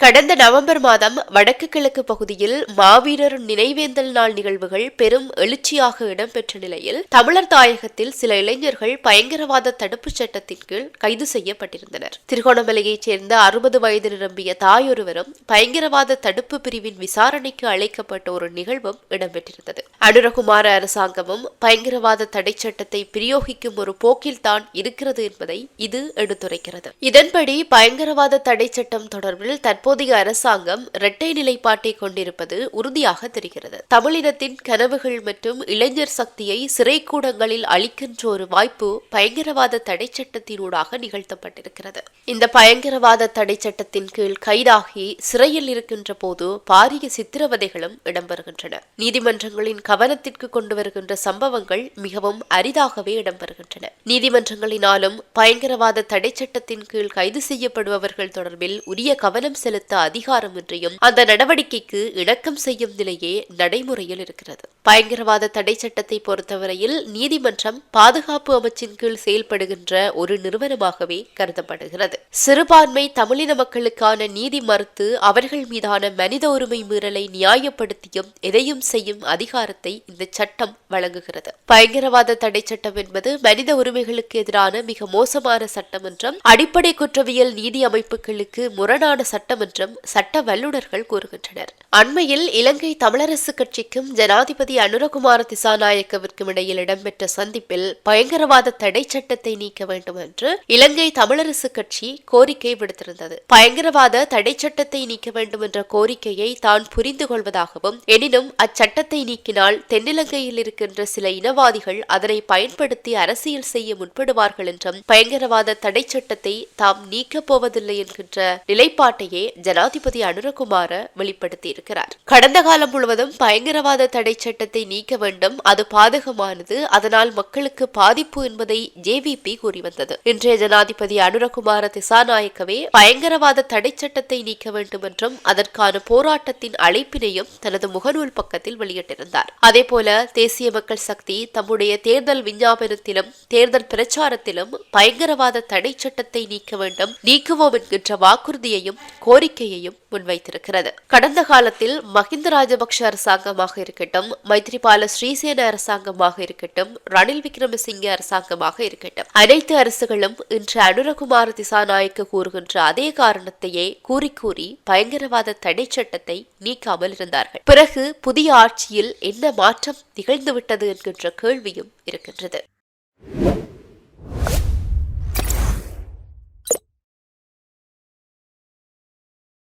கடந்த நவம்பர் மாதம் வடக்கு கிழக்கு பகுதியில் மாவீரர் நினைவேந்தல் நாள் நிகழ்வுகள் பெரும் எழுச்சியாக இடம்பெற்ற நிலையில் தமிழர் தாயகத்தில் சில இளைஞர்கள் பயங்கரவாத தடுப்புச் சட்டத்தின் கீழ் கைது செய்யப்பட்டிருந்தனர். திருகோணமலையைச் சேர்ந்த அறுபது வயது நிரம்பிய தாயொருவரும் பயங்கரவாத தடுப்பு பிரிவின் விசாரணைக்கு அழைக்கப்பட்ட ஒரு நிகழ்வும் இடம்பெற்றிருந்தது. அனுரகுமார அரசாங்கமும் பயங்கரவாத தடை சட்டத்தை பிரயோகிக்கும் ஒரு போக்கில்தான் இருக்கிறது என்பதை இது எடுத்துரைக்கிறது. இதன்படி பயங்கரவாத தடை சட்டம் தொடர்பில் தற்போதைய அரசாங்கம் இரட்டை நிலைப்பாட்டை கொண்டிருப்பது உறுதியாக தெரிகிறது. தமிழினத்தின் கனவுகள் மற்றும் இளைஞர் சக்தியை சிறைக்கூடங்களில் அளிக்கின்ற ஒரு வாய்ப்பு பயங்கரவாத தடை சட்டத்தினூடாக நிகழ்த்தப்பட்டிருக்கிறது. இந்த பயங்கரவாத தடை சட்டத்தின் கீழ் கைதாகி சிறையில் இருக்கின்ற போது பாரிய சித்திரவதைகளும் இடம்பெறுகின்றன. நீதிமன்றங்களின் கவனத்திற்கு கொண்டு வருகின்ற சம்பவங்கள் மிகவும் அரிதாகவே இடம்பெறுகின்றன. நீதிமன்றங்களினாலும் பயங்கரவாத தடை சட்டத்தின் கீழ் கைது செய்யப்படுபவர்கள் தொடர்பில் உரிய கவனம் செலுத்த செலுத்த அதிகாரமின்றியும் அந்த நடவடிக்கைக்கு இணக்கம் செய்யும் நிலையே நடைமுறையில் இருக்கிறது. பயங்கரவாத தடை சட்டத்தை பொறுத்தவரையில் நீதிமன்றம் பாதுகாப்பு அமைச்சின் கீழ் செயல்படுகின்ற ஒரு நிறுவனமாகவே கருதப்படுகிறது. சிறுபான்மை தமிழின மக்களுக்கான நீதி மறுத்து அவர்கள் மீதான மனித உரிமை மீறலை நியாயப்படுத்தியும் எதையும் செய்யும் அதிகாரத்தை இந்த சட்டம் வழங்குகிறது. பயங்கரவாத தடை சட்டம் என்பது மனித உரிமைகளுக்கு எதிரான மிக மோசமான சட்டம் என்றும் அடிப்படை குற்றவியல் நீதி அமைப்புகளுக்கு முரணான சட்டம் என்றும் சட்ட வல்லுநர்கள் கூறுகின்றனர். அண்மையில் இலங்கை தமிழரசு கட்சிக்கும் ஜனாதிபதி அனுரகுமார திசாநாயக்கவிற்கும் இடையில் இடம்பெற்ற சந்திப்பில் பயங்கரவாத தடை சட்டத்தை நீக்க வேண்டும் என்று இலங்கை தமிழரசு கட்சி கோரிக்கை விடுத்திருந்தது. பயங்கரவாத தடை சட்டத்தை நீக்க வேண்டும் என்ற கோரிக்கையை தான் புரிந்து கொள்வதாகவும் எனினும் அச்சட்டத்தை நீக்கினால் தென்னிலங்கையில் இருக்கின்ற சில இனவாதிகள் அதனை பயன்படுத்தி அரசியல் செய்ய முற்படுவார்கள் என்றும் பயங்கரவாத தடை சட்டத்தை தாம் நீக்கப் போவதில்லை என்கின்ற நிலைப்பாட்டையே ஜனாதிபதி அனுரகுமார வெளிப்படுத்தியிருக்கிறார். கடந்த காலம் முழுவதும் பயங்கரவாத தடை சட்டத்தை நீக்க வேண்டும் அது பாதகமானது அதனால் மக்களுக்கு பாதிப்பு என்பதை ஜேவிபி கூறி வந்தது இன்றைய ஜனாதிபதி அனுரகுமார திசாநாயக்கவே பயங்கரவாத தடை சட்டத்தை நீக்க வேண்டும் என்றும் அதற்கான போராட்டத்தின் அழைப்பினையும் தனது முகநூல் பக்கத்தில் வெளியிட்டிருந்தார். அதேபோல தேசிய மக்கள் சக்தி தம்முடைய தேர்தல் விஞ்ஞாபனத்திலும் தேர்தல் பிரச்சாரத்திலும் பயங்கரவாத தடை சட்டத்தை நீக்க வேண்டும் நீக்குவோம் என்கின்ற வாக்குறுதியையும் கோரி கோரிக்கையையும் முன்வைத்திருக்கிறது. கடந்த காலத்தில் மஹிந்த ராஜபக்ஷ அரசாங்கமாக இருக்கட்டும் மைத்ரிபால ஸ்ரீசேன அரசாங்கமாக இருக்கட்டும் ரணில் விக்ரமசிங்கே அரசாங்கமாக இருக்கட்டும் அனைத்து அரசுகளும் இன்று அனுரகுமார் திசாநாயக்க கூறுகின்ற அதே காரணத்தையே கூறி கூறி பயங்கரவாத தடை சட்டத்தை நீக்காமல் இருந்தார்கள். பிறகு புதிய ஆட்சியில் என்ன மாற்றம் நிகழ்ந்துவிட்டது என்கின்ற கேள்வியும் இருக்கின்றது.